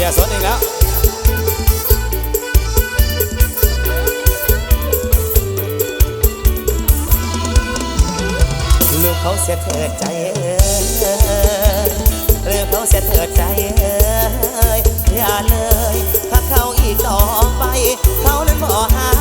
สียสนอีกแล้วลูกเขาเสียเถิดใจเออยลูกเขาเสียเถิดใจเอออย่าเลย ถ้าเขาอีกต่อไป เขานั้นบ่หา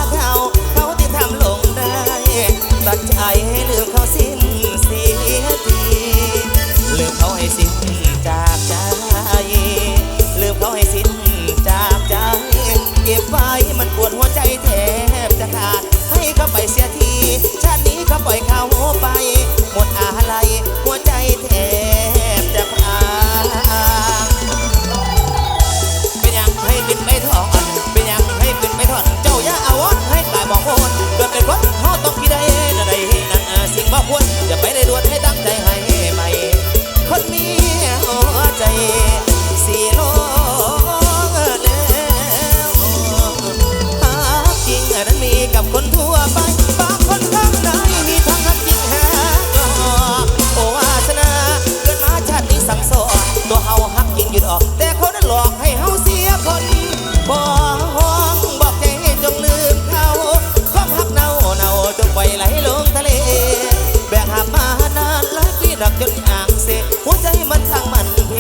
นักจนอ่างเสหัวใจมันทางมันเพ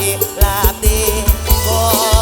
ลาบดีพอ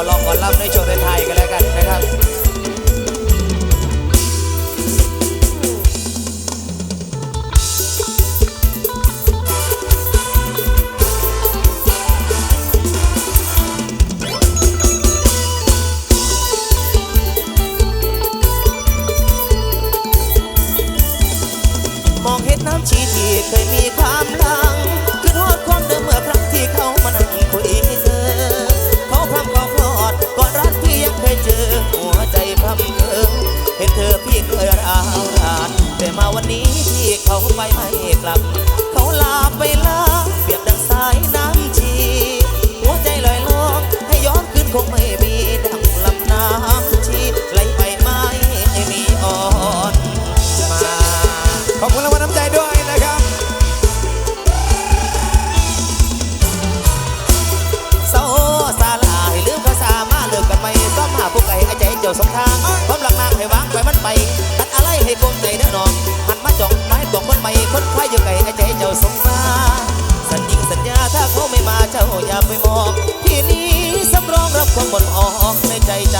อลองขอรับในโชว์ไทยกันแล้วกันนะครับมองเห็นน้ำชีที่เคยมีความลา พี่เคยร้าานแต่มาวันนี้พี่เขาไปไม่กลับ เขาลาไปลาเปียกดังสายน้ำชี หัวใจลอยลองให้ย้อนคืนคงไม่มีดังลำน้ำชีไหลไปไม่มีอ่อนมา ขอบคุณรางวัลน้ำใจด้วยนะครับ โซซาลาให้ลืมภาษามาเลิกกันไปมซ้อมหาผู้ไก่อาใจเจ้าสองทาง ไปตัดอะไรให้คนใจนะน้องหันมาจอกไม้ตัวคนใหม่คนควายอยู่ไกลไอ้ใจเจ้าสงมาสัญญิงสัญญาถ้าเขาไม่มาเจ้าอย่าไปมองที่นี้สำรองรับความหมดออกในใจจ้า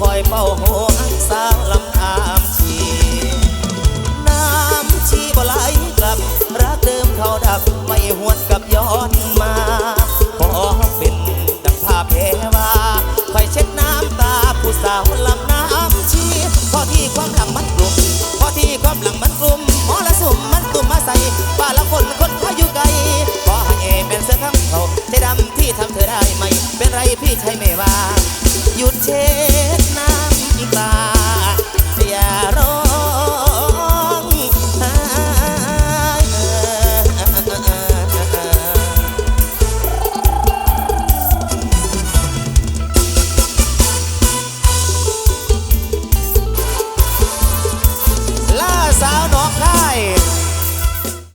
คอยเป้าหัวสร้างลำธารชีน้ำชีบ่ไหลกลับ รักเดิมเขาดับไม่หวนกับย้อนมาขอเป็นดังภาพเทวาคอยเช็ดน้ำตาผู้สาวลำน้ำชีพอที่ความหลังมันกลุ่มพอที่ความหลังมันกลุ่มมอละสุมมันตุ่มมาใส่ป้าละคนคนเขาอยู่ไกลขอให้เป็นเสื้อทั้งเขาใจดำที่ทำเธอได้ไหม เป็นไรพี่ใช่ไหม